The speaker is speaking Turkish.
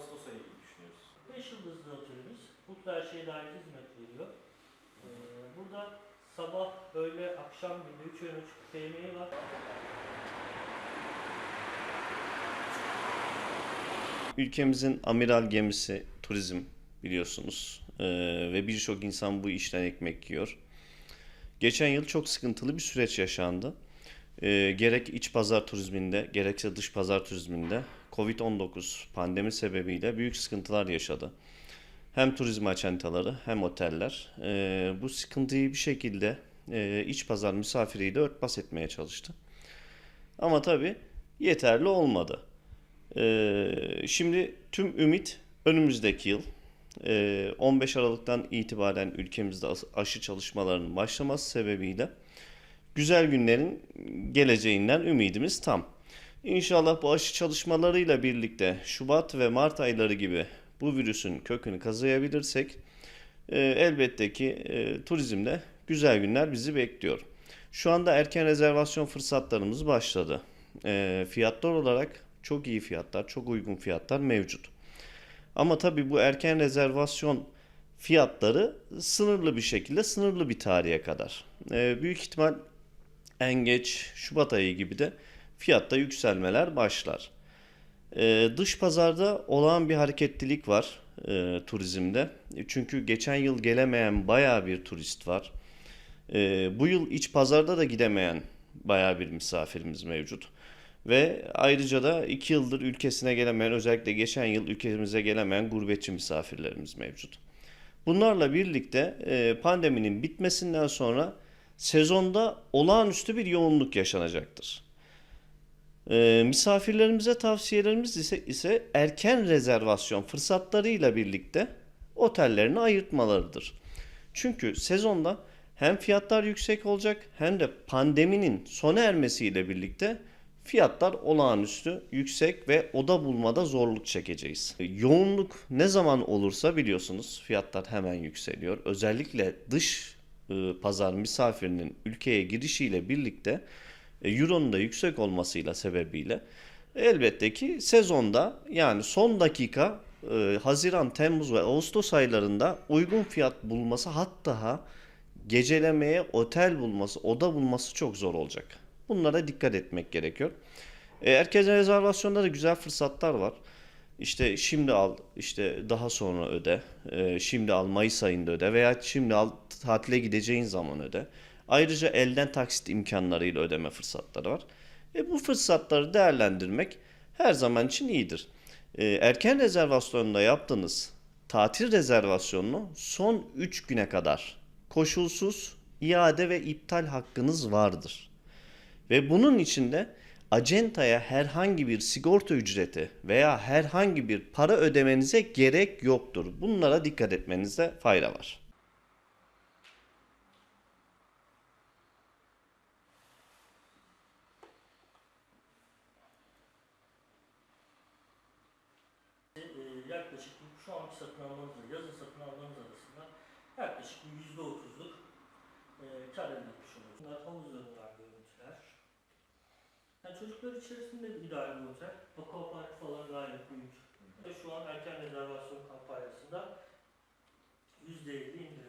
Ağustos ayı gibi düşünüyoruz. Beş yıldızlı otelimiz mutlu her şeye dair hizmet veriyor. Ee, burada sabah, öğle, akşam gibi 3 öğün açık yemeği var. Ülkemizin amiral gemisi turizm biliyorsunuz ee, ve birçok insan bu işten ekmek yiyor. Geçen yıl çok sıkıntılı bir süreç yaşandı. Ee, gerek iç pazar turizminde gerekse dış pazar turizminde Covid-19 pandemi sebebiyle büyük sıkıntılar yaşadı. Hem turizm açentaları hem oteller Ee, bu sıkıntıyı bir şekilde e, iç pazar misafiriyle örtbas etmeye çalıştı. Ama tabii yeterli olmadı. Ee, şimdi tüm ümit önümüzdeki yıl e, 15 Aralık'tan itibaren ülkemizde aşı çalışmalarının başlaması sebebiyle güzel günlerin geleceğinden ümidimiz tam. İnşallah bu aşı çalışmalarıyla birlikte Şubat ve Mart ayları gibi bu virüsün kökünü kazıyabilirsek e, elbette ki e, turizmde güzel günler bizi bekliyor. Şu anda erken rezervasyon fırsatlarımız başladı. E, fiyatlar olarak çok iyi fiyatlar, çok uygun fiyatlar mevcut. Ama tabii bu erken rezervasyon fiyatları sınırlı bir şekilde, sınırlı bir tarihe kadar. E, büyük ihtimal en geç Şubat ayı gibi de fiyatta yükselmeler başlar. Ee, dış pazarda olağan bir hareketlilik var e, turizmde. Çünkü geçen yıl gelemeyen bayağı bir turist var. Ee, bu yıl iç pazarda da gidemeyen bayağı bir misafirimiz mevcut. Ve ayrıca da iki yıldır ülkesine gelemeyen, özellikle geçen yıl ülkemize gelemeyen gurbetçi misafirlerimiz mevcut. Bunlarla birlikte e, pandeminin bitmesinden sonra sezonda olağanüstü bir yoğunluk yaşanacaktır. Ee, misafirlerimize tavsiyelerimiz ise, ise erken rezervasyon fırsatlarıyla birlikte otellerini ayırtmalarıdır. Çünkü sezonda hem fiyatlar yüksek olacak hem de pandeminin sona ermesiyle birlikte fiyatlar olağanüstü yüksek ve oda bulmada zorluk çekeceğiz. Yoğunluk ne zaman olursa biliyorsunuz fiyatlar hemen yükseliyor. Özellikle dış e, pazar misafirinin ülkeye girişiyle birlikte Euro'nun da yüksek olmasıyla sebebiyle elbette ki sezonda yani son dakika e, Haziran, Temmuz ve Ağustos aylarında uygun fiyat bulması hatta gecelemeye otel bulması, oda bulması çok zor olacak. Bunlara dikkat etmek gerekiyor. E, erken rezervasyonda da güzel fırsatlar var. İşte şimdi al, işte daha sonra öde, e, şimdi al Mayıs ayında öde veya şimdi al tatile gideceğin zaman öde. Ayrıca elden taksit imkanlarıyla ödeme fırsatları var. E, bu fırsatları değerlendirmek her zaman için iyidir. E, erken rezervasyonda yaptığınız tatil rezervasyonunu son 3 güne kadar koşulsuz iade ve iptal hakkınız vardır. Ve bunun içinde acentaya herhangi bir sigorta ücreti veya herhangi bir para ödemenize gerek yoktur. Bunlara dikkat etmenizde fayda var. Yaklaşık şu anki satın almanızla yazın satın almanız arasında yaklaşık yüzde otuzluk e, kar elde etmiş oluyorsunuz. Bunlar havuzlarından görüntüler. Yani çocuklar içerisinde bir otel. Aquapark falan gayet büyük. Şu an erken rezervasyon kampanyasında %50 indirimle